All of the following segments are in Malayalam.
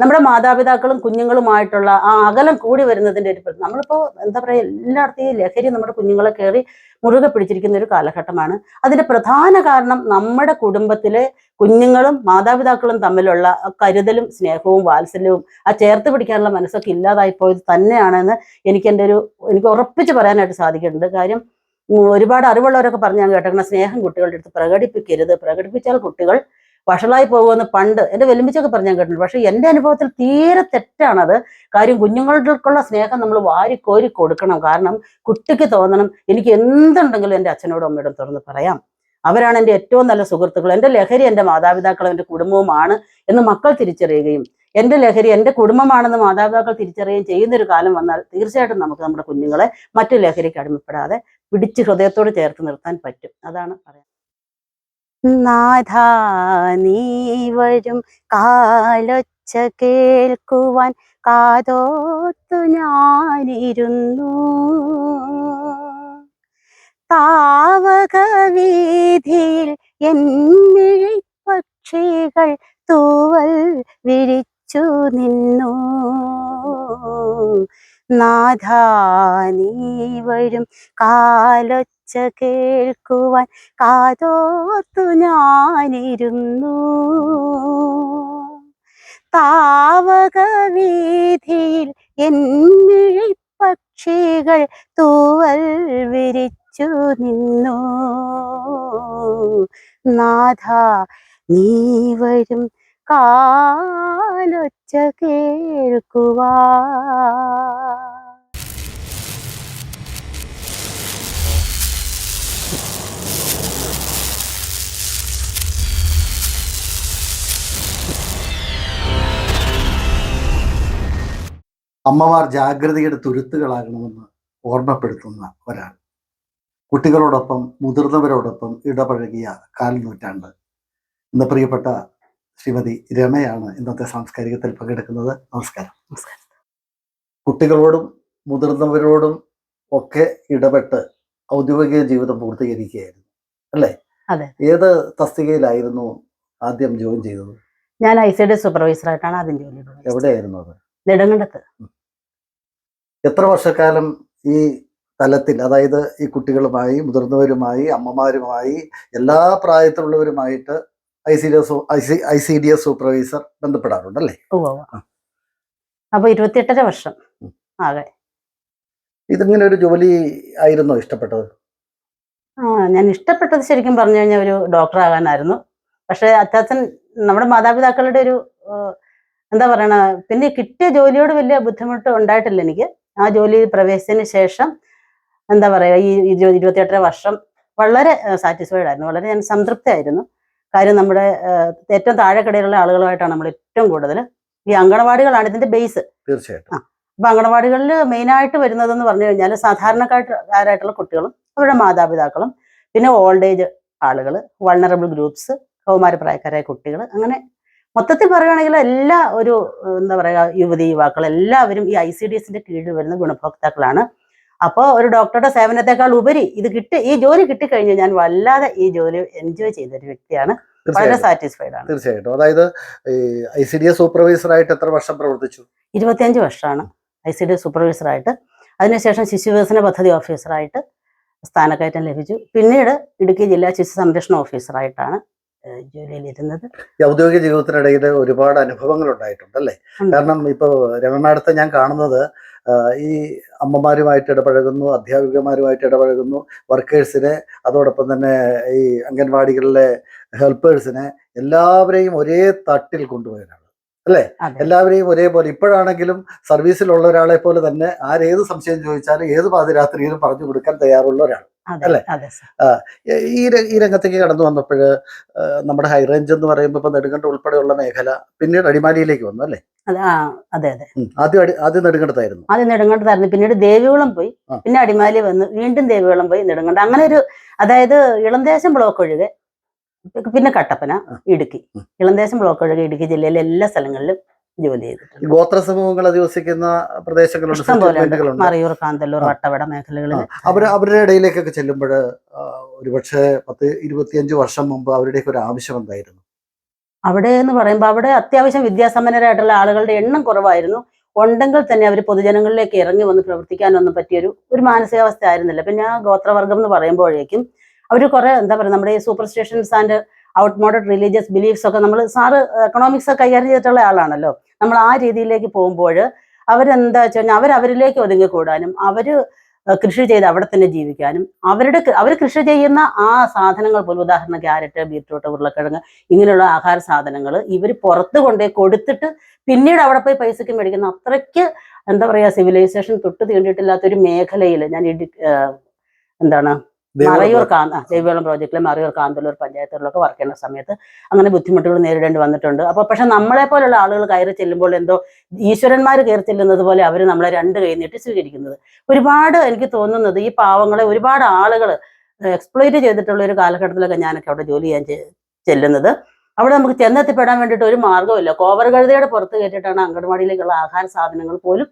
നമ്മുടെ മാതാപിതാക്കളും കുഞ്ഞുങ്ങളുമായിട്ടുള്ള ആ അകലം കൂടി വരുന്നതിന്റെ ഒരു നമ്മളിപ്പോൾ നമ്മളിപ്പോ എന്താ പറയാ എല്ലായിടത്തും ഈ ലഹരി നമ്മുടെ കുഞ്ഞുങ്ങളെ കയറി മുറുകെ പിടിച്ചിരിക്കുന്ന ഒരു കാലഘട്ടമാണ്. അതിന്റെ പ്രധാന കാരണം നമ്മുടെ കുടുംബത്തിലെ കുഞ്ഞുങ്ങളും മാതാപിതാക്കളും തമ്മിലുള്ള കരുതലും സ്നേഹവും വാത്സല്യവും ആ ചേർത്ത് പിടിക്കാനുള്ള മനസ്സൊക്കെ ഇല്ലാതായി പോയത് തന്നെയാണെന്ന് എനിക്ക് എന്റെ ഒരു എനിക്ക് ഉറപ്പിച്ച് പറയാനായിട്ട് സാധിക്കുന്നുണ്ട്. കാര്യം ഒരുപാട് അറിവുള്ളവരൊക്കെ പറഞ്ഞ് ഞാൻ കേട്ടേക്കണം സ്നേഹം കുട്ടികളുടെ അടുത്ത് പ്രകടിപ്പിക്കരുത്. പ്രകടിപ്പിച്ചാൽ കുട്ടികൾ വഷളായി പോകുമെന്ന് പണ്ട് എന്റെ വെല്ലുമിച്ചൊക്കെ പറഞ്ഞാൽ കേട്ടിട്ടുണ്ട്. പക്ഷെ എന്റെ അനുഭവത്തിൽ തീരെ തെറ്റാണത് കാര്യം കുഞ്ഞുങ്ങൾക്കുള്ള സ്നേഹം നമ്മൾ വാരിക്കോരി കൊടുക്കണം. കാരണം കുട്ടിക്ക് തോന്നണം എനിക്ക് എന്തുണ്ടെങ്കിലും എന്റെ അച്ഛനോടും അമ്മയോടും തുറന്ന് പറയാം. അവരാണ് എന്റെ ഏറ്റവും നല്ല സുഹൃത്തുക്കൾ. എന്റെ ലഹരി എന്റെ മാതാപിതാക്കളും എന്റെ കുടുംബവുമാണ് എന്ന് മക്കൾ തിരിച്ചറിയുകയും എന്റെ ലഹരി എന്റെ കുടുംബമാണെന്ന് മാതാപിതാക്കൾ തിരിച്ചറിയുകയും ചെയ്യുന്ന ഒരു കാലം വന്നാൽ തീർച്ചയായിട്ടും നമുക്ക് നമ്മുടെ കുഞ്ഞുങ്ങളെ മറ്റു ലഹരിക്ക് അടിമപ്പെടാതെ പിടിച്ച് ഹൃദയത്തോട് ചേർത്ത് നിർത്താൻ പറ്റും. അതാണ് പറയാൻ നാഥാ നീ വരും കാലൊച്ച കേൾക്കുവാൻ. കാതോർത്തു ഞാനിരുന്നു. താവക വീതിയിൽ എന്നിഴി പക്ഷികൾ തൂവൽ വിരിച്ചു നിന്നു. നാഥാ നീ വരും കാലൊച്ച കേൾക്കുവാൻ കാതോർത്തു ഞാനിരുന്നു. താവക വീതിയിൽ പക്ഷികൾ തൂവൽ വിരിച്ചു നിന്നു. നാഥ നീ വരും കാലൊച്ച കേൾക്കുവാ അമ്മമാർ ജാഗ്രതയുടെ തുരുത്തുകളാകണമെന്ന് ഓർമ്മപ്പെടുത്തുന്ന ഒരാൾ. കുട്ടികളോടൊപ്പം മുതിർന്നവരോടൊപ്പം ഇടപഴകിയ കാൽ നൂറ്റാണ്ട് ഇന്ന് പ്രിയപ്പെട്ട ശ്രീമതി രമയാണ് ഇന്നത്തെ സാംസ്കാരികത്തിൽ പങ്കെടുക്കുന്നത്. നമസ്കാരം. നമസ്കാരം. കുട്ടികളോടും മുതിർന്നവരോടും ഒക്കെ ഇടപെട്ട് ഔദ്യോഗിക ജീവിതം പൂർത്തീകരിക്കുകയായിരുന്നു. അല്ലേ? അതെ. ഏത് തസ്തികയിലായിരുന്നു ആദ്യം ജോയിൻ ചെയ്തത്? ഞാൻ ഐ സി ഡി സൂപ്പർവൈസറായിട്ടാണ് ആദ്യം ജോലി. എവിടെയായിരുന്നു അത്? നെടുങ്കണ്ടത്ത്. എത്ര വർഷക്കാലം ഈ തലത്തിൽ അതായത് ഈ കുട്ടികളുമായി മുതിർന്നവരുമായി അമ്മമാരുമായി എല്ലാ പ്രായത്തിലുള്ളവരുമായിട്ട് I C D S I C D S supervisor ബന്ധപ്പെടാറുണ്ട് അല്ലേ. അപ്പൊ ഇരുപത്തിയെട്ടര വർഷം അതെ ആകെ. ഇതിങ്ങനെ ഒരു ജോലി ആയിരുന്നോ ഇഷ്ടപ്പെട്ടത്? ആ ഞാൻ ഇഷ്ടപ്പെട്ടത് ശരിക്കും പറഞ്ഞു കഴിഞ്ഞാൽ ഒരു ഡോക്ടർ ആകാനായിരുന്നു പക്ഷെ അച്ചാച്ചൻ നമ്മുടെ മാതാപിതാക്കളുടെ ഒരു എന്താ പറയണ പിന്നെ കിട്ടിയ ജോലിയോട് വലിയ ബുദ്ധിമുട്ട് ഉണ്ടായിട്ടില്ല എനിക്ക്. ആ ജോലി പ്രവേശിച്ചതിന് ശേഷം എന്താ പറയുക ഈ ഇരു- ഇരുപത്തിയെട്ടര വർഷം വളരെ സാറ്റിസ്ഫൈഡ് ആയിരുന്നു. വളരെ ഞാൻ സംതൃപ്തയായിരുന്നു. കാര്യം നമ്മുടെ ഏറ്റവും താഴെക്കിടയിലുള്ള ആളുകളുമായിട്ടാണ് നമ്മൾ ഏറ്റവും കൂടുതൽ. ഈ അങ്കണവാടികളാണ് ഇതിന്റെ ബേസ് തീർച്ചയായിട്ടും. അപ്പൊ അങ്കണവാടികളിൽ മെയിനായിട്ട് വരുന്നതെന്ന് പറഞ്ഞു കഴിഞ്ഞാൽ സാധാരണക്കാരായിട്ടുള്ള കുട്ടികളും അവരുടെ മാതാപിതാക്കളും പിന്നെ ഓൾഡ് ഏജ് ആളുകൾ വൾണറബിൾ ഗ്രൂപ്പ്സ് കൗമാരപ്രായക്കാരായ കുട്ടികൾ അങ്ങനെ മൊത്തത്തിൽ പറയുകയാണെങ്കിൽ എല്ലാ ഒരു എന്താ പറയുക യുവതി യുവാക്കൾ എല്ലാവരും ഈ ഐ സി ഡി എസിന്റെ കീഴിൽ വരുന്ന ഗുണഭോക്താക്കളാണ്. അപ്പോൾ ഒരു ഡോക്ടറുടെ സേവനത്തെക്കാൾ ഉപരി ഇത് കിട്ടി ഈ ജോലി കിട്ടിക്കഴിഞ്ഞ് ഞാൻ വല്ലാതെ ഈ ജോലി എൻജോയ് ചെയ്ത ഒരു വ്യക്തിയാണ് വളരെ സാറ്റിസ്ഫൈഡ് ആണ്. തീർച്ചയായിട്ടും. അതായത് I C D S supervisor ആയിട്ട് എത്ര വർഷം പ്രവർത്തിച്ചു? ഇരുപത്തിയഞ്ച് വർഷമാണ് ഐ സി ഡി എസ് സൂപ്പർവൈസറായിട്ട് അതിനുശേഷം ശിശുവികസന പദ്ധതി ഓഫീസറായിട്ട് സ്ഥാനക്കയറ്റം ലഭിച്ചു. പിന്നീട് ഇടുക്കി ജില്ലാ ശിശു സംരക്ഷണ ഓഫീസറായിട്ടാണ് ജോലിയിലിരുന്നത്. ഈ ഔദ്യോഗിക ജീവിതത്തിനിടയിൽ ഒരുപാട് അനുഭവങ്ങൾ ഉണ്ടായിട്ടുണ്ട് അല്ലേ കാരണം ഇപ്പോൾ രമമാടത്തെ ഞാൻ കാണുന്നത് ഈ അമ്മമാരുമായിട്ട് ഇടപഴകുന്നു അധ്യാപികമാരുമായിട്ട് ഇടപഴകുന്നു വർക്കേഴ്സിനെ അതോടൊപ്പം തന്നെ ഈ അംഗൻവാടികളിലെ ഹെൽപ്പേഴ്സിനെ എല്ലാവരെയും ഒരേ തട്ടിൽ കൊണ്ടുപോയതാണ് അല്ലേ? എല്ലാവരെയും ഒരേപോലെ. ഇപ്പോഴാണെങ്കിലും സർവീസിലുള്ള ഒരാളെ പോലെ തന്നെ ആരേത് സംശയം ചോദിച്ചാലും ഏത് പാതിരാത്രിയിലും പറഞ്ഞു കൊടുക്കാൻ തയ്യാറുള്ള ഒരാൾ. അല്ലേ? ഈ ഈ രംഗത്തേക്ക് കടന്നു വന്നപ്പോൾ നമ്മുടെ ഹൈറേഞ്ച് എന്ന് പറയുമ്പോൾ ഇപ്പൊ നെടുങ്കണ്ട ഉൾപ്പെടെയുള്ള മേഖല പിന്നീട് അടിമാലിയിലേക്ക് വന്നു അല്ലേ? അതെ അതെ ആദ്യം ആദ്യം നെടുങ്കണ്ടത്തായിരുന്നു. ആദ്യം നെടുങ്കണ്ടത്തായിരുന്നു പിന്നീട് ദേവികുളം പോയി പിന്നെ അടിമാലി വന്നു വീണ്ടും ദേവികുളം പോയി നെടുങ്കണ്ട. അങ്ങനെ ഒരു അതായത് ഇളന്തേശം ബ്ലോക്ക് ഒഴികെ പിന്നെ കട്ടപ്പന ഇടുക്കി. ഇളന്തേശം ബ്ലോക്ക് ഒഴികെ ഇടുക്കി ജില്ലയിലെ എല്ലാ സ്ഥലങ്ങളിലും ജോലി ചെയ്തിട്ടുണ്ട്. ഗോത്ര സമൂഹങ്ങൾ അധിവസിക്കുന്ന പ്രദേശങ്ങളുണ്ട് മറയൂർ കാന്തല്ലൂർ വട്ടവട മേഖലകളിൽ. അവർ അവരുടെ ഇടയിലേക്കൊക്കെ ചെല്ലുമ്പോൾ ഒരുപക്ഷെ പത്ത് ഇരുപത്തിയഞ്ച് വർഷം മുമ്പ് അവരുടെയൊക്കെ ഒരു ആവശ്യം എന്തായിരുന്നു? അവിടെ എന്ന് പറയുമ്പോൾ അവിടെ അത്യാവശ്യം വിദ്യാസമ്പന്നരായിട്ടുള്ള ആളുകളുടെ എണ്ണം കുറവായിരുന്നു. ഉണ്ടെങ്കിൽ തന്നെ അവർ പൊതുജനങ്ങളിലേക്ക് ഇറങ്ങി വന്ന് പ്രവർത്തിക്കാനൊന്നും പറ്റിയൊരു ഒരു മാനസികാവസ്ഥ ആയിരുന്നില്ല. പിന്നെ ആ ഗോത്രവർഗം എന്ന് പറയുമ്പോഴേക്കും അവർ കുറെ എന്താ പറയുക നമ്മുടെ ഈ superstitions and out modern religious beliefs ഒക്കെ നമ്മൾ സാറ് എക്കണോമിക്സ് കൈകാര്യം ചെയ്തിട്ടുള്ള ആളാണല്ലോ. നമ്മൾ ആ രീതിയിലേക്ക് പോകുമ്പോൾ അവരെന്താ വെച്ച് കഴിഞ്ഞാൽ അവർ അവരിലേക്ക് ഒതുങ്ങിക്കൂടാനും അവർ കൃഷി ചെയ്ത് അവിടെ തന്നെ ജീവിക്കാനും അവരുടെ അവർ കൃഷി ചെയ്യുന്ന ആ സാധനങ്ങൾ പോലും ഉദാഹരണം ക്യാരറ്റ് ബീറ്റ്റൂട്ട് ഉരുളക്കിഴങ്ങ് ഇങ്ങനെയുള്ള ആഹാര സാധനങ്ങൾ ഇവർ പുറത്ത് കൊണ്ടുപോയി കൊടുത്തിട്ട് പിന്നീട് അവിടെ പോയി പൈസയ്ക്ക് മേടിക്കുന്ന അത്രയ്ക്ക് എന്താ പറയുക സിവിലൈസേഷൻ തൊട്ട് തീണ്ടിയിട്ടില്ലാത്തൊരു മേഖലയിൽ ഞാൻ എന്താണ് മറയൂർ കാന്ത ജൈവവളം പ്രോജക്റ്റിലെ മറയൂർ കാന്തല്ലൂർ പഞ്ചായത്തുകളിലൊക്കെ വർക്ക് ചെയ്യുന്ന സമയത്ത് അങ്ങനെ ബുദ്ധിമുട്ടുകൾ നേരിടേണ്ടി വന്നിട്ടുണ്ട്. അപ്പോൾ പക്ഷെ നമ്മളെ പോലുള്ള ആളുകൾ കയറി ചെല്ലുമ്പോൾ എന്തോ ഈശ്വരന്മാർ കയറി ചെല്ലുന്നത് പോലെ അവർ നമ്മളെ രണ്ട് കൈ നീട്ടി സ്വീകരിക്കുന്നത്. ഒരുപാട് എനിക്ക് തോന്നുന്നത് ഈ പാവങ്ങളെ ഒരുപാട് ആളുകൾ എക്സ്പ്ലോയിറ്റ് ചെയ്തിട്ടുള്ള ഒരു കാലഘട്ടത്തിലൊക്കെ ഞാനൊക്കെ അവിടെ ജോലി ചെയ്യാൻ ചെല്ലുന്നത്. അവിടെ നമുക്ക് ചെന്നെത്തിപ്പെടാൻ വേണ്ടിയിട്ട് ഒരു മാർഗമില്ല കോവർ കഴുതയുടെ പുറത്ത് കയറ്റിയിട്ടാണ് അങ്കണവാടിയിലേക്കുള്ള ആഹാര സാധനങ്ങൾ പോലും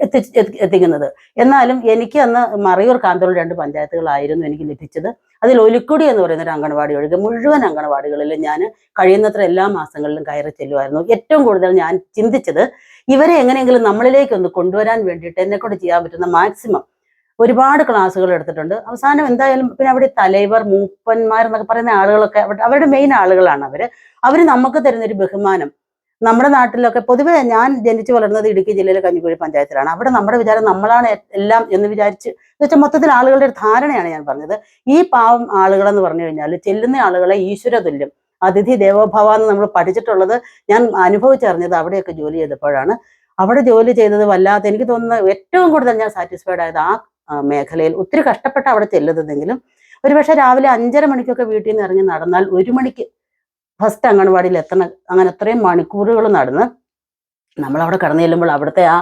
എത്തി എത്തി- എത്തിക്കുന്നത്. എന്നാലും എനിക്ക് അന്ന് മറയൂർ കാന്തോൾ രണ്ട് പഞ്ചായത്തുകളായിരുന്നു എനിക്ക് ലഭിച്ചത്. അതിൽ ഒലിക്കുടി എന്ന് പറയുന്ന ഒരു അംഗൻവാടി ഒഴികെ മുഴുവൻ അംഗൻവാടികളിലും ഞാൻ കഴിയുന്നത്ര എല്ലാ മാസങ്ങളിലും കയറി ചെല്ലുമായിരുന്നു. ഏറ്റവും കൂടുതൽ ഞാൻ ചിന്തിച്ചത് ഇവരെ എങ്ങനെയെങ്കിലും നമ്മളിലേക്ക് ഒന്ന് കൊണ്ടുവരാൻ വേണ്ടിയിട്ട് എന്നെ കൊണ്ട് ചെയ്യാൻ പറ്റുന്ന മാക്സിമം ഒരുപാട് ക്ലാസ്സുകൾ എടുത്തിട്ടുണ്ട്. അവസാനം എന്തായാലും പിന്നെ അവിടെ തലൈവർ മൂപ്പന്മാർ എന്നൊക്കെ പറയുന്ന ആളുകളൊക്കെ അവരുടെ മെയിൻ ആളുകളാണ് അവർ. അവർ നമുക്ക് തരുന്നൊരു ബഹുമാനം നമ്മുടെ നാട്ടിലൊക്കെ പൊതുവെ ഞാൻ ജനിച്ചു വളർന്നത് ഇടുക്കി ജില്ലയിലെ കഞ്ഞിക്കുഴി പഞ്ചായത്തിലാണ്. അവിടെ നമ്മുടെ വിചാരം നമ്മളാണ് എല്ലാം എന്ന് വിചാരിച്ച് എന്ന് വെച്ചാൽ മൊത്തത്തിൽ ആളുകളുടെ ഒരു ധാരണയാണ് ഞാൻ പറഞ്ഞത്. ഈ പാവം ആളുകളെന്ന് പറഞ്ഞു കഴിഞ്ഞാൽ ചെല്ലുന്ന ആളുകളെ ഈശ്വര തുല്യം അതിഥി ദേവോഭവ എന്ന് നമ്മൾ പഠിച്ചിട്ടുള്ളത് ഞാൻ അനുഭവിച്ചറിഞ്ഞത് അവിടെയൊക്കെ ജോലി ചെയ്തപ്പോഴാണ്. അവിടെ ജോലി ചെയ്തത് വല്ലാതെ എനിക്ക് തോന്നുന്നത് ഏറ്റവും കൂടുതൽ ഞാൻ സാറ്റിസ്ഫൈഡ് ആയത് ആ മേഖലയിൽ ഒത്തിരി കഷ്ടപ്പെട്ട് അവിടെ ചെല്ലുന്നതെങ്കിലും ഒരുപക്ഷെ രാവിലെ അഞ്ചര മണിക്കൊക്കെ വീട്ടിൽ നിന്ന് ഇറങ്ങി നടന്നാൽ ഒരു മണിക്ക് ഫസ്റ്റ് അംഗൻവാടിയിൽ എത്തണ അങ്ങനെ അത്രയും മണിക്കൂറുകൾ നടന്ന് നമ്മൾ അവിടെ കടന്നു ചെല്ലുമ്പോൾ അവിടുത്തെ ആ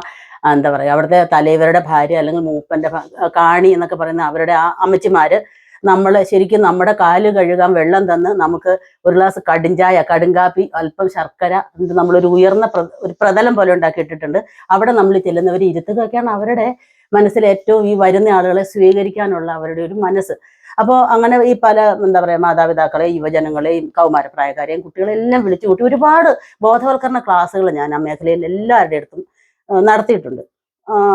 എന്താ പറയുക അവിടുത്തെ തലൈവരുടെ ഭാര്യ അല്ലെങ്കിൽ മൂപ്പന്റെ കാണി എന്നൊക്കെ പറയുന്ന അവരുടെ ആ അമ്മച്ചിമാര് നമ്മൾ ശരിക്കും നമ്മുടെ കാൽ കഴുകാൻ വെള്ളം തന്ന് നമുക്ക് ഒരു ഗ്ലാസ് കടുംചായ കടുങ്കാപ്പി അല്പം ശർക്കര എന്നിട്ട് നമ്മളൊരു ഉയർന്ന ഒരു പ്രതലം പോലെ ഉണ്ടാക്കിയിട്ടിട്ടുണ്ട് അവിടെ നമ്മൾ ചെല്ലുന്നവർ ഇരുത്തുകയൊക്കെയാണ് അവരുടെ മനസ്സിൽ ഏറ്റവും ഈ വരുന്ന ആളുകളെ സ്വീകരിക്കാനുള്ള അവരുടെ ഒരു മനസ്സ്. അപ്പോൾ അങ്ങനെ ഈ പല എന്താ പറയുക മാതാപിതാക്കളെയും യുവജനങ്ങളെയും കൗമാരപ്രായക്കാരെയും കുട്ടികളെല്ലാം വിളിച്ചു കൂട്ടി ഒരുപാട് ബോധവൽക്കരണ ക്ലാസ്സുകൾ ഞാൻ ആ മേഖലയിൽ എല്ലാവരുടെ അടുത്തും നടത്തിയിട്ടുണ്ട്.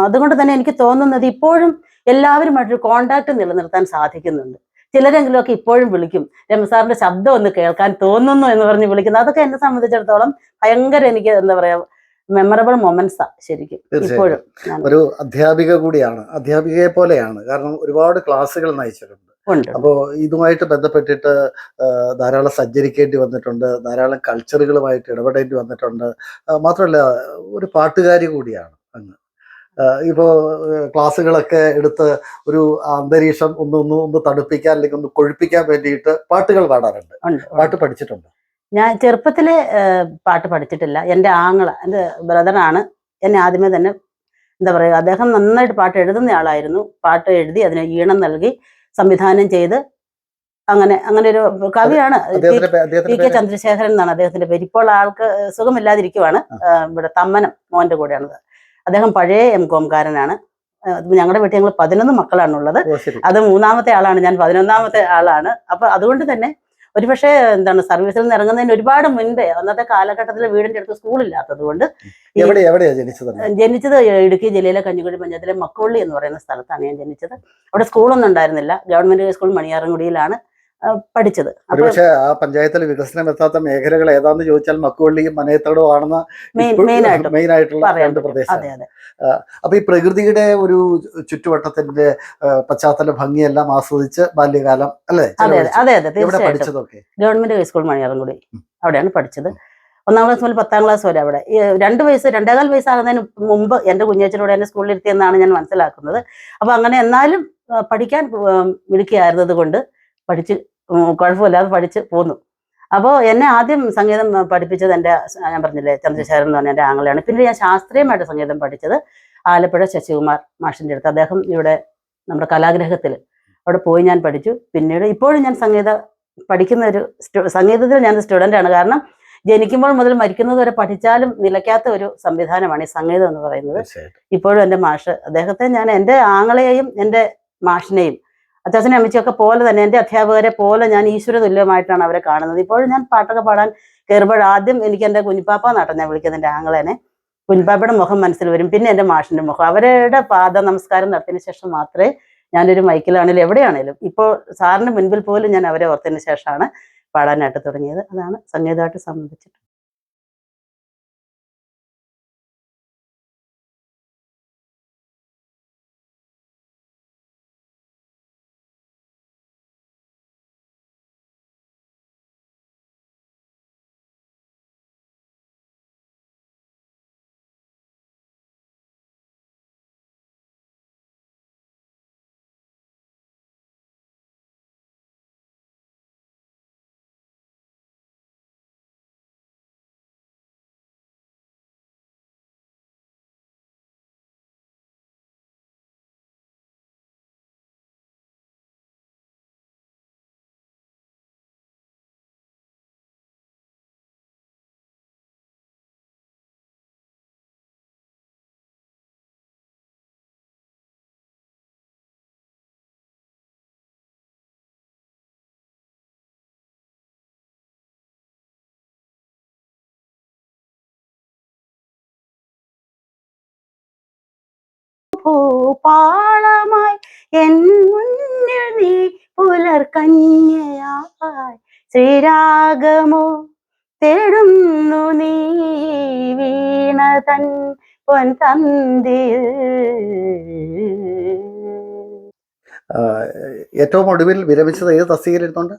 അതുകൊണ്ട് തന്നെ എനിക്ക് തോന്നുന്നത് ഇപ്പോഴും എല്ലാവരുമായിട്ടൊരു കോണ്ടാക്ട് നിലനിർത്താൻ സാധിക്കുന്നുണ്ട്. ചിലരെങ്കിലുമൊക്കെ ഇപ്പോഴും വിളിക്കും. രമസാറിന്റെ ശബ്ദം ഒന്ന് കേൾക്കാൻ തോന്നുന്നു എന്ന് പറഞ്ഞ് വിളിക്കുന്നത് അതൊക്കെ എന്നെ സംബന്ധിച്ചിടത്തോളം ഭയങ്കര എനിക്ക് എന്താ പറയാ മെമ്മറബിൾ മൊമെന്റ്സാ ശരിക്കും ഇപ്പോഴും. ഒരു അധ്യാപിക കൂടിയാണ്. അധ്യാപികയെ പോലെയാണ്. കാരണം ഒരുപാട് ക്ലാസ്സുകൾ നയിച്ചിട്ടുണ്ട്. അപ്പോൾ ഇതുമായിട്ട് ബന്ധപ്പെട്ടിട്ട് ധാരാളം സഞ്ചരിക്കേണ്ടി വന്നിട്ടുണ്ട് ധാരാളം കൾച്ചറുകളുമായിട്ട് ഇടപെടേണ്ടി വന്നിട്ടുണ്ട്. മാത്രമല്ല ഒരു പാട്ടുകാരി കൂടിയാണ് അങ്ങ്. ഇപ്പോ ക്ലാസ്സുകളൊക്കെ എടുത്ത് ഒരു അന്തരീക്ഷം ഒന്ന് ഒന്ന് ഒന്ന് തണുപ്പിക്കാൻ അല്ലെങ്കിൽ ഒന്ന് കൊഴുപ്പിക്കാൻ വേണ്ടിയിട്ട് പാട്ടുകൾ പാടാറുണ്ട്. പാട്ട് പഠിച്ചിട്ടുണ്ട്? ഞാൻ ചെറുപ്പത്തിൽ പാട്ട് പഠിച്ചിട്ടില്ല. എന്റെ ആങ്ങള എന്റെ ബ്രദറാണ് എന്നെ ആദ്യമേ തന്നെ എന്താ പറയുക അദ്ദേഹം നന്നായിട്ട് പാട്ട് എഴുതുന്ന ആളായിരുന്നു. പാട്ട് എഴുതി അതിന് ഈണം നൽകി സംവിധാനം ചെയ്ത് അങ്ങനെ അങ്ങനെ ഒരു കവിയാണ്. ടി അദ്ദേഹത്തിന്റെ കെ ചന്ദ്രശേഖരൻ എന്നാണ് അദ്ദേഹത്തിന്റെ പേര്. ഇപ്പോൾ ആൾക്ക് സുഖമില്ലാതിരിക്കുവാണ്. ഇവിടെ തമ്മനം മോന്റെ കൂടെയാണത് അദ്ദേഹം പഴയ എം. കോംകാരനാണ്. ഞങ്ങളുടെ വീട്ടിൽ ഞങ്ങൾ പതിനൊന്ന് മക്കളാണുള്ളത്. അത് മൂന്നാമത്തെ ആളാണ്. ഞാൻ പതിനൊന്നാമത്തെ ആളാണ്. അപ്പൊ അതുകൊണ്ട് തന്നെ ഒരുപക്ഷെ എന്താണ് സർവീസിൽ നിന്ന് ഇറങ്ങുന്നതിന് ഒരുപാട് മുൻപേ അന്നത്തെ കാലഘട്ടത്തിൽ വീടിന്റെ അടുത്ത് സ്കൂളില്ലാത്തത് കൊണ്ട് ജനിച്ചത് ഇടുക്കി ജില്ലയിലെ കഞ്ഞിക്കുഴി പഞ്ചായത്തിലെ മക്കോള്ളി എന്ന് പറയുന്ന സ്ഥലത്താണ് ഞാൻ ജനിച്ചത്. അവിടെ സ്കൂളൊന്നും ഉണ്ടായിരുന്നില്ല. ഗവൺമെന്റ് സ്കൂൾ മണിയാറൻകുടിയിലാണ്. പഠിച്ചത്. പക്ഷേ ആ പഞ്ചായത്തിൽ വികസനം എത്താത്ത മേഖലകൾ ഏതാന്ന് ചോദിച്ചാൽ മക്കുവള്ളിയും മനയത്തടവും ആണെന്ന് മെയിൻ ആയിട്ടുള്ള രണ്ട് പ്രദേശം. അപ്പൊ ഈ പ്രകൃതിയുടെ ഒരു ചുറ്റുവട്ടത്തിന്റെ പശ്ചാത്തല ഭംഗിയെല്ലാം ആസ്വദിച്ച് ബാല്യകാലം അല്ലേ? അതെ അതെ. അതെ തീർച്ചയായിട്ടും. പഠിച്ചതൊക്കെ? Government high school Maniyarankudi. അവിടെയാണ് പഠിച്ചത്. ഒന്നാം ക്ലാസ് മുതൽ പത്താം ക്ലാസ് വരെ അവിടെ. രണ്ട് വയസ്സ് രണ്ടേകാൽ വയസ്സാകുന്നതിന് മുമ്പ് എന്റെ കുഞ്ഞച്ചനോട് എന്നെ സ്കൂളിൽ ഇരുത്തിയെന്നാണ് ഞാൻ മനസ്സിലാക്കുന്നത്. അപ്പൊ അങ്ങനെ എന്നാലും പഠിക്കാൻ വിളിക്കുകയായിരുന്നത് മിടുക്കിയായിരുന്നത് കൊണ്ട് പഠിച്ച് കുഴപ്പമില്ലാതെ പഠിച്ച് പോന്നു. അപ്പോൾ എന്നെ ആദ്യം സംഗീതം പഠിപ്പിച്ചത് എന്റെ ഞാൻ പറഞ്ഞില്ലേ ചന്ദ്രശേഖരൻ എന്ന് പറഞ്ഞ എന്റെ ആങ്ങളെയാണ്. പിന്നെ ഞാൻ ശാസ്ത്രീയമായിട്ട് സംഗീതം പഠിച്ചത് ആലപ്പുഴ ശശികുമാർ മാഷിന്റെ അടുത്ത്. അദ്ദേഹം ഇവിടെ നമ്മുടെ കലാഗ്രഹത്തിൽ അവിടെ പോയി ഞാൻ പഠിച്ചു. പിന്നീട് ഇപ്പോഴും ഞാൻ സംഗീത പഠിക്കുന്ന ഒരു സംഗീതത്തിൽ ഞാൻ സ്റ്റുഡന്റ് ആണ് കാരണം ജനിക്കുമ്പോൾ മുതൽ മരിക്കുന്നത് വരെ പഠിച്ചാലും നിലയ്ക്കാത്ത ഒരു സംവിധാനമാണ് ഈ സംഗീതം എന്ന് പറയുന്നത്. ഇപ്പോഴും എന്റെ മാഷ് അദ്ദേഹത്തെ ഞാൻ എന്റെ ആങ്ങളെയും എന്റെ മാഷിനെയും അച്ചാച്ചനെ അമ്മച്ചിയൊക്കെ പോലെ തന്നെ എന്റെ അധ്യാപകരെ പോലെ ഞാൻ ഈശ്വര തുല്യമായിട്ടാണ് അവരെ കാണുന്നത്. ഇപ്പോഴും ഞാൻ പാട്ടൊക്കെ പാടാൻ കയറുമ്പോൾ ആദ്യം എനിക്ക് എന്റെ കുഞ്ഞിപ്പാപ്പ നാട്ടം ഞാൻ വിളിക്കുന്നത് എന്റെ ആങ്ങളേനെ. കുഞ്ഞിപ്പാപ്പയുടെ മുഖം മനസ്സിൽ വരും. പിന്നെ എന്റെ മാഷിന്റെ മുഖം. അവരുടെ പാദ നമസ്കാരം നടത്തിയതിന് ശേഷം മാത്രമേ ഞാനൊരു മൈക്കിലാണെങ്കിലും എവിടെയാണേലും ഇപ്പോൾ സാറിന് മുൻപിൽ പോലും ഞാൻ അവരെ ഓർത്തതിന് ശേഷമാണ് പാടാനായിട്ട് തുടങ്ങിയത്. അതാണ് സംഗീതമായിട്ട് സംബന്ധിച്ചിട്ട് ഭൂപാളമായി എൻ മുന്നിൽ നീ പുലർക്കന്യയായി ശ്രീരാഗമോ തേടുന്നു നീ വീണ തൻ പൊൻ തന്തിയിൽ ഏറ്റവും ഒടുവിൽ വിരമിച്ചത് ഏത് തസ്തികയിലിരുന്നുണ്ട്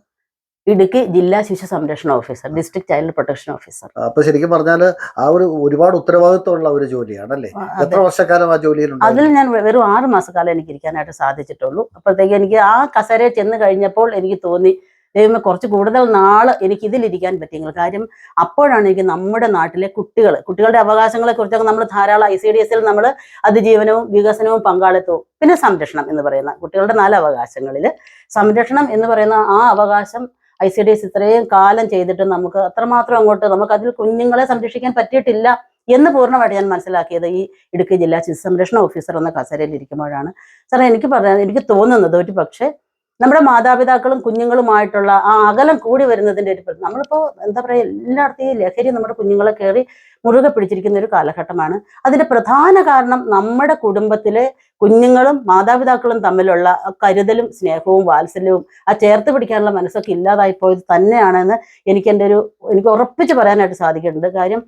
ഇടുക്കി ജില്ലാ ശിശു സംരക്ഷണ officer district child protection officer അപ്പൊ ശരിക്കും പറഞ്ഞാൽ ആ ഒരു ഒരുപാട് ഉത്തരവാദിത്വമുള്ള ഒരു ജോലിയാണ് അല്ലേ? എത്ര വർഷക്കാലം ആ ജോലിയിൽ അതിൽ ഞാൻ വെറും ആറ് മാസക്കാലം എനിക്ക് ഇരിക്കാനായിട്ട് സാധിച്ചിട്ടുള്ളൂ. അപ്പോഴത്തേക്ക് എനിക്ക് ആ കസേരയിൽ ചെന്ന് കഴിഞ്ഞപ്പോൾ എനിക്ക് തോന്നി ദൈവമേ കുറച്ച് കൂടുതൽ നാൾ എനിക്ക് ഇതിലിരിക്കാൻ പറ്റിയെങ്കിൽ. കാര്യം അപ്പോഴാണ് എനിക്ക് നമ്മുടെ നാട്ടിലെ കുട്ടികൾ കുട്ടികളുടെ അവകാശങ്ങളെ കുറിച്ചൊക്കെ നമ്മൾ ധാരാളം ഐ സി ഡി എസിൽ നമ്മൾ അതിജീവനവും വികസനവും പങ്കാളിത്തവും പിന്നെ സംരക്ഷണം എന്ന് പറയുന്ന കുട്ടികളുടെ നാല് അവകാശങ്ങളിൽ സംരക്ഷണം എന്ന് പറയുന്ന ആ അവകാശം ഐ സി ഡി എസ് ഇത്രയും കാലം ചെയ്തിട്ട് നമുക്ക് അത്രമാത്രം അങ്ങോട്ട് നമുക്ക് അതിൽ കുഞ്ഞുങ്ങളെ സംരക്ഷിക്കാൻ പറ്റിയിട്ടില്ല എന്ന് പൂർണമായിട്ട് ഞാൻ മനസ്സിലാക്കിയത് ഈ ഇടുക്കി ജില്ലാ ശിശു സംരക്ഷണ ഓഫീസർ എന്ന കസേരയിൽ ഇരിക്കുമ്പോഴാണ്. സാറേ എനിക്ക് പറയാൻ എനിക്ക് തോന്നുന്നത് ഒരു പക്ഷേ നമ്മുടെ മാതാപിതാക്കളും കുഞ്ഞുങ്ങളുമായിട്ടുള്ള ആ അകലം കൂടി വരുന്നതിന്റെ ഒരു നമ്മളിപ്പോൾ നമ്മളിപ്പോ എന്താ പറയുക എല്ലായിടത്തും ഈ ലഹരി നമ്മുടെ കുഞ്ഞുങ്ങളെ കയറി മുറുകെ പിടിച്ചിരിക്കുന്ന ഒരു കാലഘട്ടമാണ്. അതിന്റെ പ്രധാന കാരണം നമ്മുടെ കുടുംബത്തിലെ കുഞ്ഞുങ്ങളും മാതാപിതാക്കളും തമ്മിലുള്ള കരുതലും സ്നേഹവും വാത്സല്യവും ആ ചേർത്ത് പിടിക്കാനുള്ള മനസ്സൊക്കെ ഇല്ലാതായി പോയത് തന്നെയാണെന്ന് എനിക്ക് എന്റെ ഒരു എനിക്ക് ഉറപ്പിച്ച് പറയാനായിട്ട് സാധിക്കുന്നുണ്ട്. കാര്യം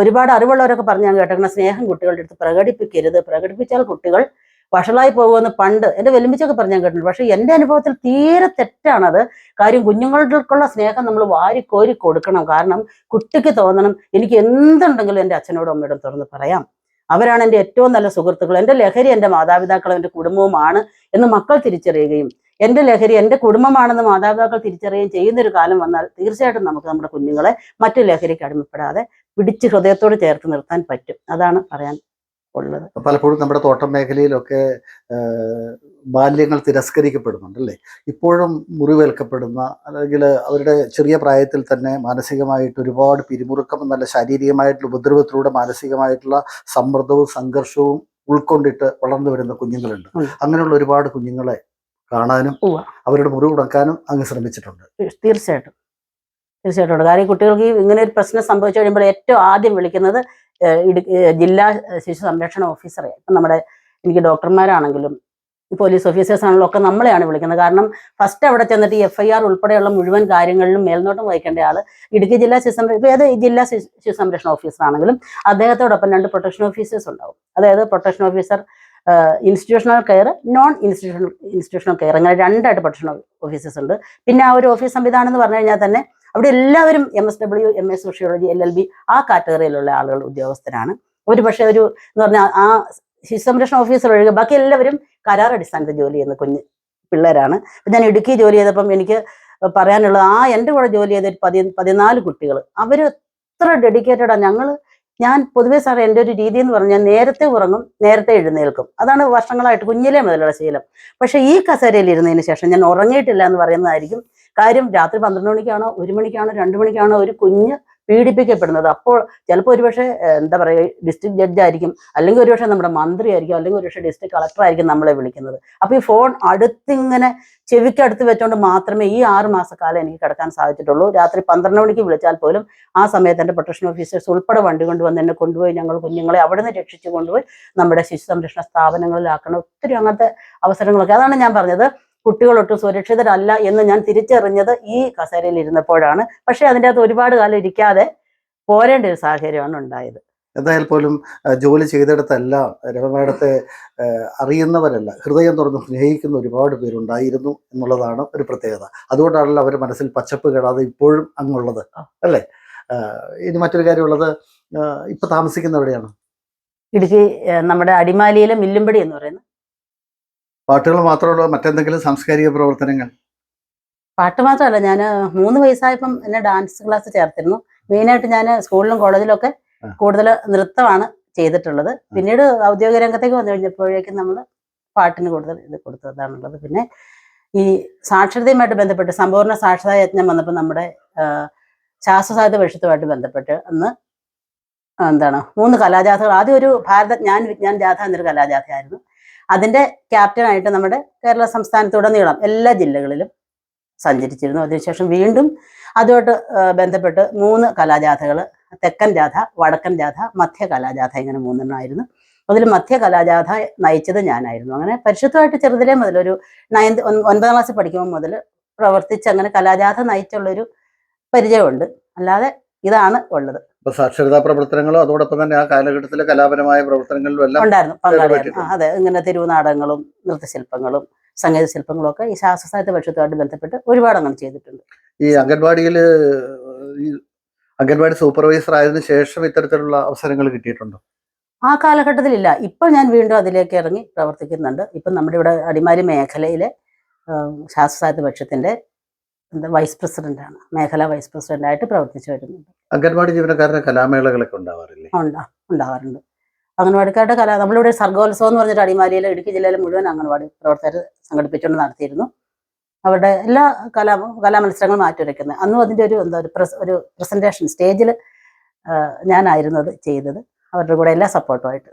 ഒരുപാട് അറിവുള്ളവരൊക്കെ പറഞ്ഞ് ഞാൻ കേട്ടേക്കണം സ്നേഹം കുട്ടികളുടെ അടുത്ത് പ്രകടിപ്പിക്കരുത്. പ്രകടിപ്പിച്ചാൽ കുട്ടികൾ വഷളായി പോകുമെന്ന് പണ്ട് എന്റെ വെല്ലുമിച്ചൊക്കെ പറഞ്ഞു ഞാൻ കേട്ടിട്ടുണ്ട്. പക്ഷെ എന്റെ അനുഭവത്തിൽ തീരെ തെറ്റാണത്. കാര്യം കുഞ്ഞുങ്ങൾക്കുള്ള സ്നേഹം നമ്മൾ വാരിക്കോരി കൊടുക്കണം. കാരണം കുട്ടിക്ക് തോന്നണം എനിക്ക് എന്തുണ്ടെങ്കിലും എന്റെ അച്ഛനോടും അമ്മയോടും തുറന്ന് പറയാം. അവരാണ് എന്റെ ഏറ്റവും നല്ല സുഹൃത്തുക്കൾ. എന്റെ ലഹരി എന്റെ മാതാപിതാക്കളും എന്റെ കുടുംബവുമാണ് എന്ന് മക്കൾ തിരിച്ചറിയുകയും എന്റെ ലഹരി എന്റെ കുടുംബമാണെന്ന് മാതാപിതാക്കൾ തിരിച്ചറിയുകയും ചെയ്യുന്നൊരു കാലം വന്നാൽ തീർച്ചയായിട്ടും നമുക്ക് നമ്മുടെ കുഞ്ഞുങ്ങളെ മറ്റു ലഹരിക്ക് അടിമപ്പെടാതെ പിടിച്ച് ഹൃദയത്തോട് ചേർത്ത് നിർത്താൻ പറ്റും. അതാണ് പറയാൻ ഉള്ളത്. പലപ്പോഴും നമ്മുടെ തോട്ടം മേഖലയിലൊക്കെ ബാല്യങ്ങൾ തിരസ്കരിക്കപ്പെടുന്നുണ്ട് അല്ലേ ഇപ്പോഴും മുറിവേൽക്കപ്പെടുന്ന അല്ലെങ്കിൽ അവരുടെ ചെറിയ പ്രായത്തിൽ തന്നെ മാനസികമായിട്ട് ഒരുപാട് പിരിമുറുക്കം നല്ല ശാരീരികമായിട്ടുള്ള ഉപദ്രവത്തിലൂടെ മാനസികമായിട്ടുള്ള സമ്മർദ്ദവും സംഘർഷവും ഉൾക്കൊണ്ടിട്ട് വളർന്നു വരുന്ന കുഞ്ഞുങ്ങളുണ്ട്. അങ്ങനെയുള്ള ഒരുപാട് കുഞ്ഞുങ്ങളെ കാണാനും. അവരുടെ മുറിവ് ഉടക്കാനും അങ്ങ് ശ്രമിച്ചിട്ടുണ്ട്. തീർച്ചയായിട്ടും. തീർച്ചയായിട്ടും. കാര്യം കുട്ടികൾക്ക് ഇങ്ങനെ ഒരു പ്രശ്നം സംഭവിച്ചു കഴിയുമ്പോൾ ഏറ്റവും ആദ്യം വിളിക്കുന്നത് ജില്ലാ ശിശു സംരക്ഷണ ഓഫീസറെ. ഇപ്പം നമ്മുടെ എനിക്ക് ഡോക്ടർമാരാണെങ്കിലും പോലീസ് ഓഫീസേഴ്സ് ആണെങ്കിലും ഒക്കെ നമ്മളെയാണ് വിളിക്കുന്നത്. കാരണം ഫസ്റ്റ് അവിടെ ചെന്നിട്ട് എഫ് ഐ ആർ ഉൾപ്പെടെയുള്ള മുഴുവൻ കാര്യങ്ങളിലും മേൽനോട്ടം വഹിക്കേണ്ട ആൾ ഇടുക്കി ജില്ലാ ശിശു സംരക്ഷണ ഏത് ജില്ലാ ശിശു സംരക്ഷണ ഓഫീസർ ആണെങ്കിലും അദ്ദേഹത്തോടൊപ്പം രണ്ട് പ്രൊട്ടക്ഷൻ ഓഫീസേഴ്സ് ഉണ്ടാവും. അതായത് protection officer institutional care non institutional institutional care. അങ്ങനെ രണ്ടായിട്ട് പ്രൊട്ടക്ഷൻ ഓഫീസേഴ്സ് ഉണ്ട്. പിന്നെ ആ ഒരു ഓഫീസ് സംവിധാനം എന്ന് പറഞ്ഞു കഴിഞ്ഞാൽ തന്നെ അവിടെ എല്ലാവരും M S W M S sociology L L B ആ കാറ്റഗറിയിലുള്ള ആളുകൾ ഉദ്യോഗസ്ഥരാണ്. ഒരു പക്ഷേ ഒരു എന്ന് പറഞ്ഞാൽ ആ ശിശു സംരക്ഷണ ഓഫീസർ ഒഴികെ ബാക്കി എല്ലാവരും കരാർ അടിസ്ഥാനത്തിൽ ജോലി ചെയ്യുന്ന കുഞ്ഞ് പിള്ളേരാണ്. അപ്പം ഞാൻ ഇടുക്കി ജോലി ചെയ്തപ്പം എനിക്ക് പറയാനുള്ളത് ആ എന്റെ കൂടെ ജോലി ചെയ്ത ഒരു പതി പതിനാല് കുട്ടികൾ അവർ എത്ര ഡെഡിക്കേറ്റഡാണ് ഞങ്ങൾ ഞാൻ പൊതുവെ സാറേ എന്റെ ഒരു രീതി എന്ന് പറഞ്ഞാൽ നേരത്തെ ഉറങ്ങും നേരത്തെ എഴുന്നേൽക്കും. അതാണ് വർഷങ്ങളായിട്ട് കുഞ്ഞിലേ മുതലുള്ള ശീലം. പക്ഷേ ഈ കസേരയിൽ ഇരുന്നതിന് ശേഷം ഞാൻ ഉറങ്ങിയിട്ടില്ല എന്ന് പറയുന്നതായിരിക്കും കാര്യം രാത്രി പന്ത്രണ്ട് മണിക്കാണോ ഒരു മണിക്കാണോ രണ്ട് മണിക്കാണോ ഒരു കുഞ്ഞ് പീഡിപ്പിക്കപ്പെടുന്നത്. അപ്പോൾ ചിലപ്പോൾ ഒരുപക്ഷെ എന്താ പറയുക ഡിസ്ട്രിക്ട് ജഡ്ജ് ആയിരിക്കും അല്ലെങ്കിൽ ഒരുപക്ഷെ നമ്മുടെ മന്ത്രി ആയിരിക്കും അല്ലെങ്കിൽ ഒരുപക്ഷെ ഡിസ്ട്രിക്ട് കളക്ടർ ആയിരിക്കും നമ്മളെ വിളിക്കുന്നത്. അപ്പോൾ ഈ ഫോൺ അടുത്തിങ്ങനെ ചെവിക്കടുത്ത് വെച്ചുകൊണ്ട് മാത്രമേ ഈ ആറ് മാസക്കാലം എനിക്ക് കിടക്കാൻ സാധിച്ചിട്ടുള്ളൂ. രാത്രി പന്ത്രണ്ട് മണിക്ക് വിളിച്ചാൽ പോലും ആ സമയത്ത് എന്റെ പ്രൊട്ടക്ഷൻ ഓഫീസേഴ്സ് ഉൾപ്പെടെ വണ്ടി കൊണ്ടുവന്ന് എന്നെ കൊണ്ടുപോയി ഞങ്ങൾ കുഞ്ഞുങ്ങളെ അവിടെ നിന്ന് രക്ഷിച്ചു കൊണ്ടുപോയി നമ്മുടെ ശിശു സംരക്ഷണ സ്ഥാപനങ്ങളിലാക്കണം ഒത്തിരി അങ്ങനത്തെ അവസരങ്ങളൊക്കെ. അതാണ് ഞാൻ പറഞ്ഞത്. കുട്ടികളൊട്ടും സുരക്ഷിതരല്ല എന്ന് ഞാൻ തിരിച്ചറിഞ്ഞത് ഈ കസേരയിൽ ഇരുന്നപ്പോഴാണ്. പക്ഷേ അതിന്റെ അകത്ത് ഒരുപാട് കാലം ഇരിക്കാതെ പോരേണ്ട ഒരു സാഹചര്യമാണ് ഉണ്ടായത്. എന്തായാൽ പോലും ജോലി ചെയ്തിടത്തെല്ലാം രമമേടത്തെ അറിയുന്നവരല്ല ഹൃദയം തുറന്ന് സ്നേഹിക്കുന്ന ഒരുപാട് പേരുണ്ടായിരുന്നു എന്നുള്ളതാണ് ഒരു പ്രത്യേകത. അതുകൊണ്ടാണല്ലോ അവർ മനസ്സിൽ പച്ചപ്പ് കെടാതെ ഇപ്പോഴും അങ്ങുള്ളത് അല്ലേ? ഇനി മറ്റൊരു കാര്യമുള്ളത് ഇപ്പൊ താമസിക്കുന്ന എവിടെയാണ് ഇടുക്കി നമ്മുടെ അടിമാലിയിലെ മില്ലുംപടി എന്ന് പറയുന്നത് പാട്ടുകൾ മാത്രമല്ലോ മറ്റെന്തെങ്കിലും സാംസ്കാരിക പ്രവർത്തനങ്ങൾ? പാട്ട് മാത്രമല്ല ഞാൻ മൂന്ന് വയസ്സായപ്പം എന്നെ ഡാൻസ് ക്ലാസ് ചേർത്തിരുന്നു. മെയിനായിട്ട് ഞാൻ സ്കൂളിലും കോളേജിലും ഒക്കെ കൂടുതൽ നൃത്തമാണ് ചെയ്തിട്ടുള്ളത്. പിന്നീട് ഔദ്യോഗിക രംഗത്തേക്ക് വന്നു കഴിഞ്ഞപ്പോഴേക്കും നമ്മൾ പാട്ടിന് കൂടുതൽ ഇത് കൊടുത്തതാണുള്ളത് പിന്നെ ഈ സാക്ഷരതയുമായിട്ട് ബന്ധപ്പെട്ട് സമ്പൂർണ സാക്ഷരതാ യജ്ഞം വന്നപ്പോൾ നമ്മുടെ ആ, ശാസ്ത്ര സാഹിത്യ പരിഷത്തുമായിട്ട് ബന്ധപ്പെട്ട് അന്ന് എന്താണ് മൂന്ന് കലാജാഥകൾ. ആദ്യം ഒരു ഭാരത ജ്ഞാൻ വിജ്ഞാൻ ജാഥ എന്നൊരു കലാജാഥയായിരുന്നു. അതിന്റെ ക്യാപ്റ്റനായിട്ട് നമ്മുടെ കേരള സംസ്ഥാനത്തുടനീളം എല്ലാ ജില്ലകളിലും സഞ്ചരിച്ചിരുന്നു. അതിനുശേഷം വീണ്ടും അതുമായിട്ട് ബന്ധപ്പെട്ട് മൂന്ന് കലാജാഥകൾ തെക്കൻ ജാഥ വടക്കൻ ജാഥ മധ്യ കലാജാഥ ഇങ്ങനെ മൂന്നെണ്ണമായിരുന്നു. അതിൽ മധ്യ കലാജാഥ നയിച്ചത് ഞാനായിരുന്നു. അങ്ങനെ പരിശുദ്ധമായിട്ട് ചെറുതിലേ മുതൽ ഒരു നയൻത് ഒൻപതാം ക്ലാസ്സിൽ പഠിക്കുമ്പോൾ മുതൽ പ്രവർത്തിച്ച് അങ്ങനെ കലാജാഥ നയിച്ചുള്ളൊരു പരിചയമുണ്ട്. അല്ലാതെ ഇതാണ് ഉള്ളത്. ഇപ്പൊ സാക്ഷരതാ പ്രവർത്തനങ്ങളും അതോടൊപ്പം തന്നെ ആ കാലഘട്ടത്തിലെ കലാപരമായ പ്രവർത്തനങ്ങളിലും എല്ലാം ഉണ്ടായിരുന്നു അതെ. ഇങ്ങനെ തെരുവ് നാടകങ്ങളും നൃത്തശില്പങ്ങളും സംഗീത ശില്പങ്ങളും ഒക്കെ ഈ ശാസ്ത്ര സാഹിത്യ പക്ഷത്തുമായിട്ട് ബന്ധപ്പെട്ട് ഒരുപാട് അങ്ങനെ ചെയ്തിട്ടുണ്ട്. ഈ അംഗൻവാടിയിൽ ഈ അംഗൻവാടി സൂപ്പർവൈസർ ആയതിനു ശേഷം ഇത്തരത്തിലുള്ള അവസരങ്ങൾ കിട്ടിയിട്ടുണ്ടോ? ആ കാലഘട്ടത്തിലില്ല. ഇപ്പൊ ഞാൻ വീണ്ടും അതിലേക്ക് ഇറങ്ങി പ്രവർത്തിക്കുന്നുണ്ട്. ഇപ്പം നമ്മുടെ ഇവിടെ അടിമാലി മേഖലയിലെ ശാസ്ത്ര സാഹിത്യ പക്ഷത്തിന്റെ വൈസ് പ്രസിഡന്റാണ് മേഖലാ വൈസ് പ്രസിഡന്റായിട്ട് പ്രവർത്തിച്ചു വരുന്നുണ്ട് അംഗൻവാടി ജീവനക്കാരുടെ കലാമേളകളൊക്കെ ഉണ്ടാവാറില്ലേ? ഉണ്ടാ ഉണ്ടാവാറുണ്ട്. അംഗൻവാടിക്കാരുടെ കല നമ്മളിവിടെ സർഗോത്സവം എന്ന് പറഞ്ഞിട്ട് അടിമാലിയിലെ ഇടുക്കി ജില്ലയിലെ മുഴുവൻ അംഗൻവാടി പ്രവർത്തകർ സംഘടിപ്പിച്ചുകൊണ്ട് നടത്തിയിരുന്നു. അവരുടെ എല്ലാ കലാ കലാമത്സരങ്ങളും മാറ്റിവെക്കുന്നത്. അന്നും അതിന്റെ ഒരു എന്താ ഒരു പ്രസ് ഒരു പ്രസന്റേഷൻ സ്റ്റേജിൽ ഞാനായിരുന്നു അത് ചെയ്തത്. അവരുടെ കൂടെ എല്ലാ സപ്പോർട്ടുമായിട്ട്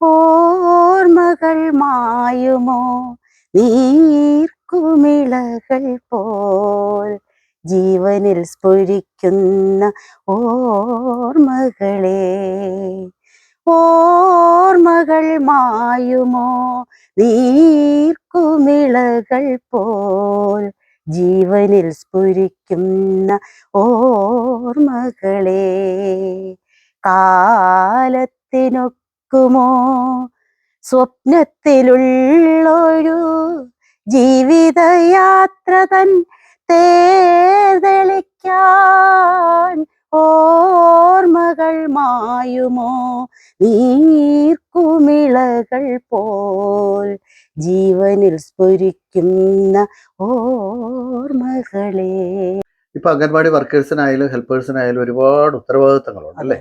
ഓർമ്മകൾ മായുമോ? നീർക്കുമിളകൾ പോൽ ജീവനിൽ സ്ഫുരിക്കുന്ന ഓർമ്മകളെ. ഓർമ്മകൾ മായുമോ? നീർക്കുമിളകൾ പോൽ ജീവനിൽ സ്ഫുരിക്കുന്ന ഓർമ്മകളെ. കാലത്തിനൊക്കുമോ? സ്വപ്നത്തിലുള്ളൊരു ജീവിതയാത്ര തൻ തേതെളിക്കാൻ ഓർമ്മകൾ മായുമോ? നീർക്കുമിളകൾ പോൽ ജീവനിൽ സ്ഫുരിക്കുന്ന ഓർമ്മകളെ. ഇപ്പൊ അംഗൻവാടി വർക്കേഴ്സിനായാലും ഹെൽപ്പേഴ്സിനായാലും ഒരുപാട് ഉത്തരവാദിത്തങ്ങളുണ്ട് അല്ലേ?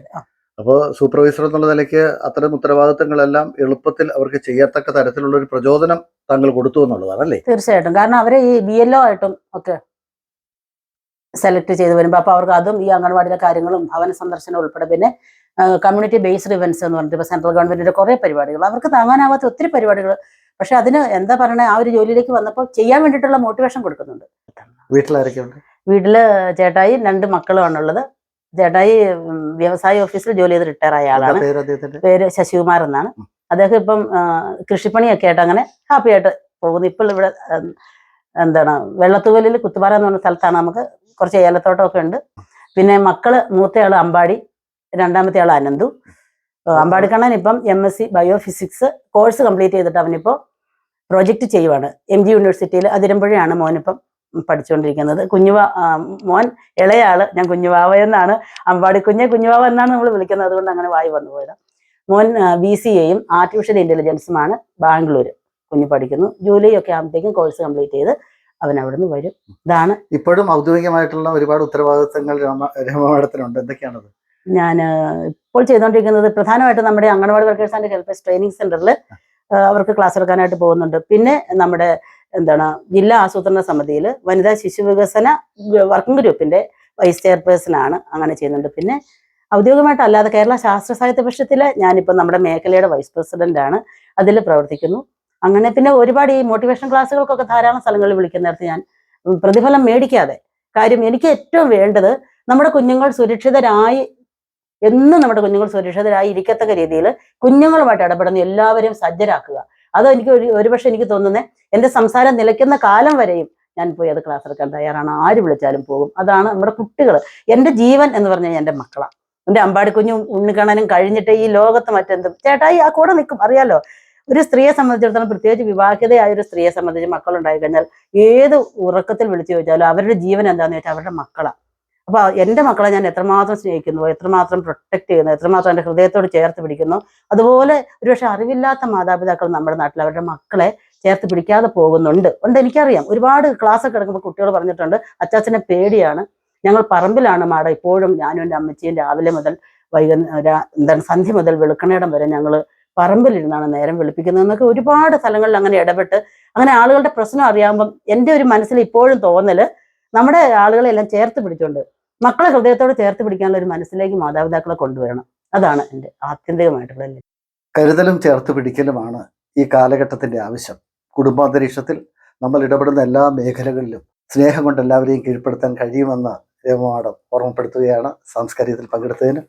അപ്പോൾ സൂപ്പർവൈസർ എന്നുള്ള നിലയ്ക്ക് അത്തരം ഉത്തരവാദിത്തങ്ങളെല്ലാം എളുപ്പത്തിൽ അവർക്ക് ചെയ്യത്തക്ക തരത്തിലുള്ള ഒരു പ്രചോദനം താങ്കൾ കൊടുത്തു എന്നുള്ളതാണ് അല്ലേ? തീർച്ചയായിട്ടും. കാരണം അവരെ ഈ ബി എൽ ഒ ആയിട്ടും ഒക്കെ സെലക്ട് ചെയ്ത് വരുമ്പോൾ അപ്പോൾ അവർക്ക് അതും ഈ അംഗൻവാടിയിലെ കാര്യങ്ങളും ഭവന സന്ദർശനം ഉൾപ്പെടെ പിന്നെ കമ്മ്യൂണിറ്റി ബേസ്ഡ് ഇവന്റ്സ് എന്ന് പറഞ്ഞിട്ട് ഇപ്പോൾ സെൻട്രൽ ഗവൺമെന്റിന്റെ കുറേ പരിപാടികൾ. അവർക്ക് താങ്ങാനാവാത്ത ഒത്തിരി പരിപാടികൾ. പക്ഷെ അതിന് എന്താ പറയണേ ആ ഒരു ജോലിയിലേക്ക് വന്നപ്പോൾ ചെയ്യാൻ വേണ്ടിയിട്ടുള്ള മോട്ടിവേഷൻ കൊടുക്കുന്നുണ്ട്. വീട്ടിലാരൊക്കെയുണ്ട്? വീട്ടിൽ ചേട്ടായി രണ്ട് മക്കളുമാണുള്ളത് ചേട്ടായി വ്യവസായ ഓഫീസിൽ ജോലി ചെയ്ത് റിട്ടയർ ആയ ആളാണ്. പേര് ശശികുമാർ എന്നാണ്. അദ്ദേഹം ഇപ്പം കൃഷിപ്പണിയൊക്കെ ആയിട്ട് അങ്ങനെ ഹാപ്പി ആയിട്ട് പോകുന്നു. ഇപ്പോൾ ഇവിടെ എന്താണ് വെള്ളത്തുവലിൽ കുത്തുപാറ എന്ന് പറഞ്ഞ സ്ഥലത്താണ് നമുക്ക് കുറച്ച് ഏലത്തോട്ടമൊക്കെ ഉണ്ട്. പിന്നെ മക്കൾ മൂത്തയാൾ അമ്പാടി രണ്ടാമത്തെ ആൾ അനന്തു. അമ്പാടിക്കണ്ണൻ ഇപ്പം M S C bio physics course complete ചെയ്തിട്ട് അവനിപ്പോൾ പ്രൊജക്ട് ചെയ്യുവാണ്. എം ജി യൂണിവേഴ്സിറ്റിയിൽ അതിരമ്പുഴയാണ് മോനിപ്പം. പഠിച്ചുകൊണ്ടിരിക്കുന്നത്. കുഞ്ഞുവാ മോൻ ഇളയാൾ ഞാൻ കുഞ്ഞുവാവ എന്നാണ് അമ്പാടി കുഞ്ഞെ കുഞ്ഞുവാവ എന്നാണ് നമ്മൾ വിളിക്കുന്നത്. അതുകൊണ്ട് അങ്ങനെ വായി വന്നു പോയത്. മോൻ ബി സി എയും ആർട്ടിഫിഷ്യൽ ഇന്റലിജൻസുമാണ് ബാംഗ്ലൂർ കുഞ്ഞ് പഠിക്കുന്നു. ജൂലൈ ഒക്കെ ആകുമ്പോഴത്തേക്കും കോഴ്സ് കംപ്ലീറ്റ് ചെയ്ത് അവൻ അവിടുന്ന് വരും. ഇതാണ്. ഇപ്പോഴും ഔദ്യോഗികമായിട്ടുള്ള ഒരുപാട് ഉത്തരവാദിത്തങ്ങൾ രമ രമ എന്തൊക്കെയാണത്? ഞാൻ ഇപ്പോൾ ചെയ്തുകൊണ്ടിരിക്കുന്നത് പ്രധാനമായിട്ടും നമ്മുടെ anganwadi workers and helpers training സെന്ററിൽ അവർക്ക് ക്ലാസ് എടുക്കാനായിട്ട് പോകുന്നുണ്ട്. പിന്നെ നമ്മുടെ എന്താണ് ജില്ലാ ആസൂത്രണ സമിതിയിൽ വനിതാ ശിശു വികസന വർക്കിംഗ് ഗ്രൂപ്പിന്റെ വൈസ് ചെയർപേഴ്സൺ ആണ് അങ്ങനെ ചെയ്യുന്നുണ്ട്. പിന്നെ ഔദ്യോഗികമായിട്ട് അല്ലാതെ കേരള ശാസ്ത്ര സാഹിത്യ പക്ഷത്തിലെ ഞാനിപ്പോൾ നമ്മുടെ മേഖലയുടെ വൈസ് പ്രസിഡന്റ് ആണ്. അതിൽ പ്രവർത്തിക്കുന്നു. അങ്ങനെ പിന്നെ ഒരുപാട് ഈ മോട്ടിവേഷൻ ക്ലാസ്സുകൾക്കൊക്കെ ധാരാളം സ്ഥലങ്ങളിൽ വിളിക്കുന്നിടത്ത് ഞാൻ പ്രതിഫലം മേടിക്കാതെ കാര്യം എനിക്ക് ഏറ്റവും വേണ്ടത് നമ്മുടെ കുഞ്ഞുങ്ങൾ സുരക്ഷിതരായി എന്നും നമ്മുടെ കുഞ്ഞുങ്ങൾ സുരക്ഷിതരായി ഇരിക്കത്തക്ക രീതിയിൽ കുഞ്ഞുങ്ങളുമായിട്ട് ഇടപെടുന്ന എല്ലാവരെയും സജ്ജരാക്കുക. അത് എനിക്ക് ഒരു ഒരുപക്ഷെ എനിക്ക് തോന്നുന്നത് എന്റെ സംസാരം നിലയ്ക്കുന്ന കാലം വരെയും ഞാൻ പോയി അത് ക്ലാസ് എടുക്കാൻ തയ്യാറാണ്. ആര് വിളിച്ചാലും പോകും. അതാണ് നമ്മുടെ കുട്ടികൾ എന്റെ ജീവൻ എന്ന് പറഞ്ഞാൽ എന്റെ മക്കളാണ് എന്റെ അമ്പാടി കുഞ്ഞും ഉണ്ണിക്കണനും കഴിഞ്ഞിട്ട് ഈ ലോകത്ത് മറ്റെന്തും. ചേട്ടായി ആ കൂടെ നിൽക്കും. അറിയാലോ? ഒരു സ്ത്രീയെ സംബന്ധിച്ചിടത്തോളം പ്രത്യേകിച്ച് വിവാഹിതയായ ഒരു സ്ത്രീയെ സംബന്ധിച്ച് മക്കളുണ്ടായി കഴിഞ്ഞാൽ ഏത് ഉറക്കത്തിൽ വിളിച്ചു ചോദിച്ചാലും അവരുടെ ജീവൻ എന്താണെന്ന് വെച്ചാൽ അവരുടെ മക്കളാണ് അപ്പൊ എന്റെ മക്കളെ ഞാൻ എത്രമാത്രം സ്നേഹിക്കുന്നു എത്രമാത്രം പ്രൊട്ടക്ട് ചെയ്യുന്നു എത്രമാത്രം എന്റെ ഹൃദയത്തോട് ചേർത്ത് പിടിക്കുന്നു. അതുപോലെ ഒരുപക്ഷെ അറിവില്ലാത്ത മാതാപിതാക്കൾ നമ്മുടെ നാട്ടിൽ അവരുടെ മക്കളെ ചേർത്ത് പിടിക്കാതെ പോകുന്നുണ്ട്. ഉണ്ട് എനിക്കറിയാം. ഒരുപാട് ക്ലാസ് ഒക്കെ എടുക്കുമ്പോൾ കുട്ടികൾ പറഞ്ഞിട്ടുണ്ട് അച്ചാച്ചനെ പേടിയാണ്. ഞങ്ങൾ പറമ്പിലാണ് മാഡം. ഇപ്പോഴും ഞാനും എന്റെ അമ്മച്ചിയും രാവിലെ മുതൽ വൈകുന്നേരം എന്താണ് സന്ധ്യ മുതൽ വെളുക്കണയിടം വരെ ഞങ്ങൾ പറമ്പിലിരുന്നാണ് നേരം വെളുപ്പിക്കുന്നത്. എന്നൊക്കെ ഒരുപാട് സ്ഥലങ്ങളിൽ അങ്ങനെ ഇടപെട്ട് അങ്ങനെ ആളുകളുടെ പ്രശ്നം അറിയാമ്പം എന്റെ ഒരു മനസ്സിൽ ഇപ്പോഴും തോന്നൽ നമ്മുടെ ആളുകളെല്ലാം ചേർത്ത് പിടിച്ചുകൊണ്ട് മക്കളെ ഹൃദയത്തോട് ചേർത്ത് പിടിക്കാനുള്ള ഒരു മനസ്സിലേക്ക് മാതാപിതാക്കളെ കൊണ്ടുവരണം. അതാണ് എന്റെ ആത്യന്തികമായിട്ടുള്ള. കരുതലും ചേർത്ത് പിടിക്കലുമാണ് ഈ കാലഘട്ടത്തിന്റെ ആവശ്യം. കുടുംബാന്തരീക്ഷത്തിൽ നമ്മൾ ഇടപെടുന്ന എല്ലാ മേഖലകളിലും സ്നേഹം കൊണ്ട് എല്ലാവരെയും കീഴ്പ്പെടുത്താൻ കഴിയുമെന്ന് ദേവമാടം ഓർമ്മപ്പെടുത്തുകയാണ്. സാംസ്കാരികത്തിൽ പങ്കെടുത്തതിന്